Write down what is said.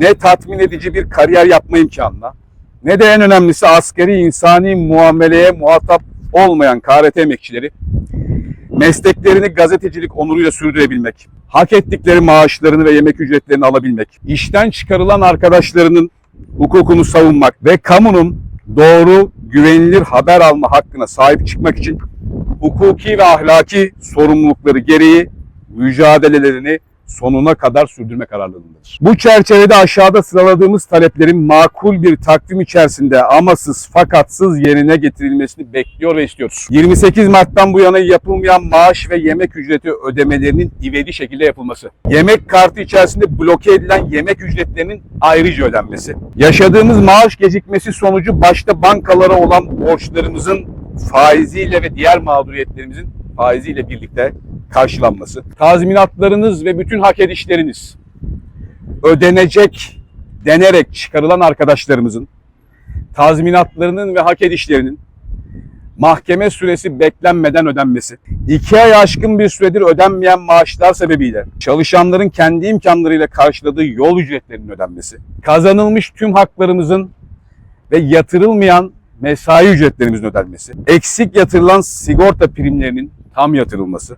ne tatmin edici bir kariyer yapma imkanına, ne de en önemlisi askeri insani muameleye muhatap olmayan KRT emekçileri mesleklerini gazetecilik onuruyla sürdürebilmek, hak ettikleri maaşlarını ve yemek ücretlerini alabilmek, işten çıkarılan arkadaşlarının hukukunu savunmak ve kamunun doğru, güvenilir haber alma hakkına sahip çıkmak için hukuki ve ahlaki sorumlulukları gereği mücadelelerini sonuna kadar sürdürme kararlılığındadır. Bu çerçevede aşağıda sıraladığımız taleplerin makul bir takvim içerisinde amasız fakatsız yerine getirilmesini bekliyor ve istiyoruz. 28 Mart'tan bu yana yapılmayan maaş ve yemek ücreti ödemelerinin ivedi şekilde yapılması. Yemek kartı içerisinde bloke edilen yemek ücretlerinin ayrıca ödenmesi. Yaşadığımız maaş gecikmesi sonucu başta bankalara olan borçlarımızın faiziyle ve diğer mağduriyetlerimizin faiziyle birlikte karşılanması. Tazminatlarınız ve bütün hak edişleriniz ödenecek denerek çıkarılan arkadaşlarımızın tazminatlarının ve hak edişlerinin mahkeme süresi beklenmeden ödenmesi, iki ay aşkın bir süredir ödenmeyen maaşlar sebebiyle çalışanların kendi imkanlarıyla karşıladığı yol ücretlerinin ödenmesi, kazanılmış tüm haklarımızın ve yatırılmayan mesai ücretlerimizin ödenmesi, eksik yatırılan sigorta primlerinin tam yatırılması,